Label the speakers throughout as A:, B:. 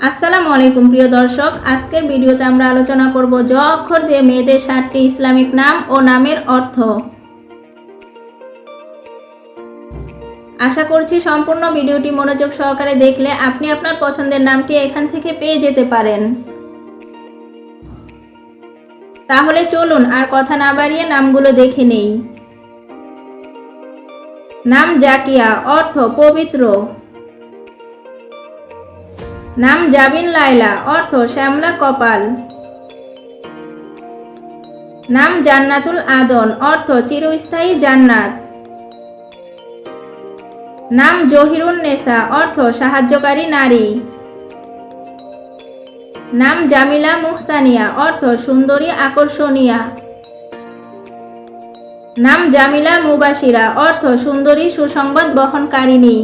A: আসসালামু আলাইকুম, প্রিয় দর্শক। আজকের ভিডিওতে আমরা আলোচনা করব জ অক্ষর দিয়ে মেয়েদের সাতটি ইসলামিক নাম ও নামের অর্থ। আশা করছি সম্পূর্ণ ভিডিওটি মনোযোগ সহকারে দেখলে আপনি আপনার পছন্দের নামটি এখান থেকে পেয়ে যেতে পারেন। তাহলে চলুন আর কথা না বাড়িয়ে নামগুলো দেখে নেই। নাম জাকিয়া, অর্থ পবিত্র। নাম জাবিন লাইলা অর্থ শ্যামলা কপাল। নাম জান্নাতুল আদন, অর্থ চিরস্থায়ী জান্নাত। নাম জহিরুন নেসা, অর্থ সাহায্যকারী নারী। নাম জামিলা মুহসানিয়া, অর্থ সুন্দরী আকর্ষণীয়া। নাম জামিলা মুবাসিরা অর্থ সুন্দরী সুসংবাদ বহনকারিণী।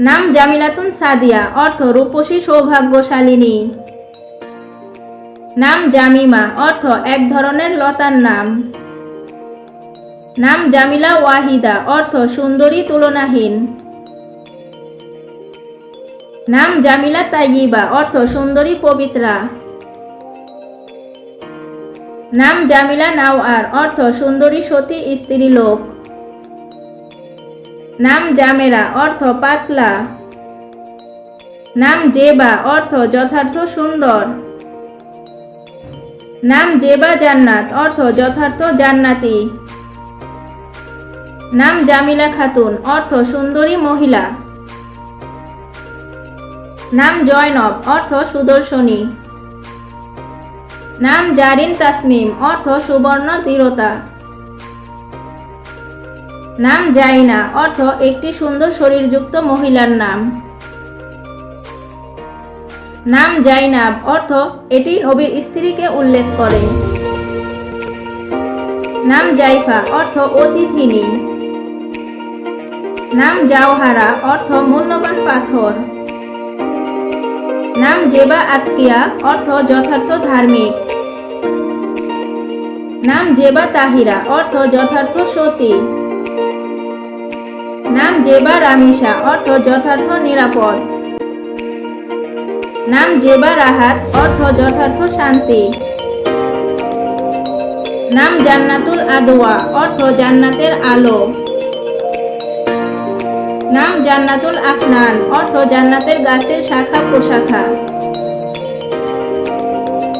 A: নাম জামিলাতুন সাদিয়া, অর্থ রূপসী সৌভাগ্যশালিনী। নাম জামিমা, অর্থ এক ধরনের লতার নাম। নাম জামিলা ওয়াহিদা, অর্থ সুন্দরী তুলনাহীন। নাম জামিলা তাইয়িবা, অর্থ সুন্দরী পবিত্রা। নাম জামিলা নাওয়ার, অর্থ সুন্দরী সতী স্ত্রী লোক নাম জামেরা, অর্থ পাতলা। নাম জেবা, অর্থ যথার্থ সুন্দর। নাম জেবা জান্নাত, অর্থ যথার্থ জান্নাতি। নাম জামিলা খাতুন, অর্থ সুন্দরী মহিলা। নাম জয়নব, অর্থ সুদর্শনী। নাম জারিন তাসমিম, অর্থ সুবর্ণ দৃঢ়তা নাম জাইনা, অর্থ একটি সুন্দর শরীরযুক্ত মহিলার নাম। নাম জাইনাব অর্থ এটি নবীর স্ত্রীকে উল্লেখ করে। নাম জাইফা, অর্থ অতিথিনী নাম জাওহারা, অর্থ মূল্যবান পাথর। নাম জেবা আতকিয়া, অর্থ যথার্থ ধার্মিক। নাম জেবা তাহিরা, অর্থ যথার্থ সতী। নাম জেবা রামিসা অর্থ যথার্থ নিরাপদ। নাম জেবা রাহাত, অর্থ যথার্থ শান্তি। নাম জান্নাতুল আদোয়া অর্থ জান্নাতের আলো। নাম জান্নাতুল আফনান, অর্থ জান্নাতের গাছের শাখা প্রশাখা।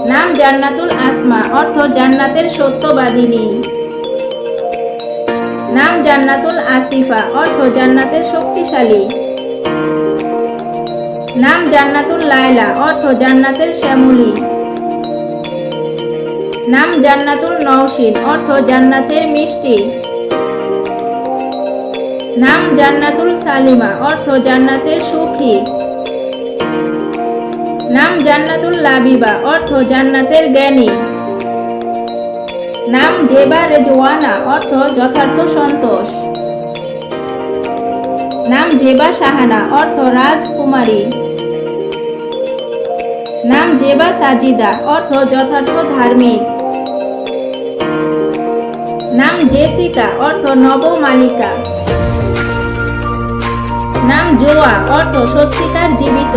A: নাম জান্নাতুল আসমা, অর্থ জান্নাতের সত্যবাদিনী। নাম জান্নাতুল আসিফা, অর্থ জান্নাতের শক্তিশালী। নাম জান্নাতুল লায়লা, অর্থ জান্নাতের শ্যামলী। নাম জান্নাতুল নওশিন, অর্থ জান্নাতের মিষ্টি। নাম জান্নাতুল সালিমা, অর্থ জান্নাতের সুখী। নাম জান্নাতুল লাবিবা, অর্থ জান্নাতের জ্ঞানী। নাম জেবা রেজওয়ানা অর্থ যথার্থ সন্তোষ। নাম জেবা সাহানা, অর্থ রাজকুমারী। নাম জেবা সাজিদা, অর্থ যথার্থ ধার্মিক। নাম জেসিকা, অর্থ নবমালিকা নাম জোয়া, অর্থ সত্যিকার জীবিত।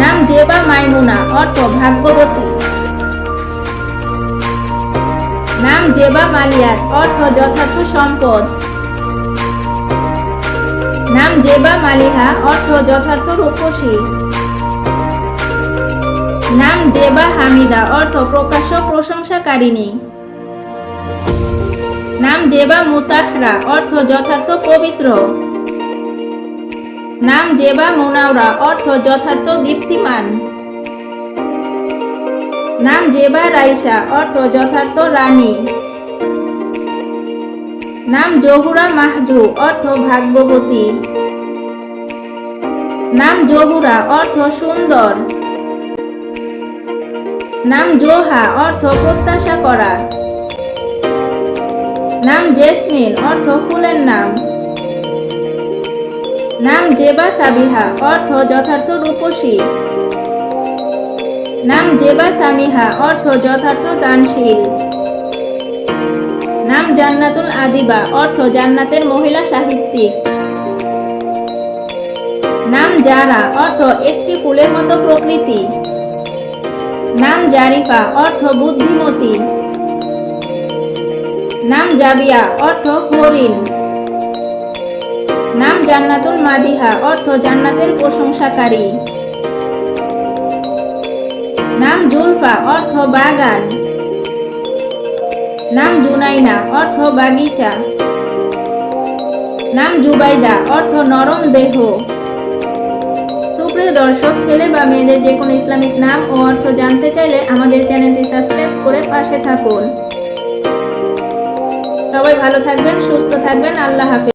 A: নাম জেবা মাইমুনা, অর্থ ভাগ্যবতী। নাম জেবা মালিয়াত, অর্থ যথার্থ সম্পদ। নাম জেবা মালিহা, অর্থ যথার্থ রূপসী। নাম জেবা হামিদা, অর্থ প্রকাশ্য প্রশংসাকারিণী। নাম জেবা মুতাহরা, অর্থ যথার্থ পবিত্র। নাম জেবা মোনাওরা, অর্থ যথার্থ দীপ্তিমান। নাম জেবা রাইসা, অর্থ যথার্থ রানী। নাম জহুরা মাহজু, অর্থ ভাগ্যবতী। নাম জহুরা, অর্থ সুন্দর। নাম জোহা, অর্থ প্রত্যাশা করা। নাম জেসমিন, অর্থ ফুলের নাম। নাম জেবা সাবিহা, অর্থ যথার্থ রূপসী। নাম জেবা সামিহা, অর্থ যথার্থ দানশীল। নাম জান্নাতুল আদিবা, অর্থ জান্নাতের মহিলা সাহিত্যিক। নাম জারা, অর্থ একটি ফুলের মতো প্রকৃতি। নাম জারিফা, অর্থ বুদ্ধিমতী। নাম জাবিয়া, অর্থ হরিণ। নাম জান্নাতুল মাদিহা, অর্থ জান্নাতের প্রশংসাকারী। নাম জুলফা, অর্থ বাগান। নাম জুনাইনা, অর্থ বাগিচা। নাম জুবাইদা, অর্থ নরম দেহ। সুপ্রিয় দর্শক, ছেলে বা মেয়েদের যে কোনো ইসলামিক নাম ও অর্থ জানতে চাইলে আমাদের চ্যানেলটি সাবস্ক্রাইব করে পাশে থাকুন। সবাই ভালো থাকবেন, সুস্থ থাকবেন, আল্লাহ হাফিজ।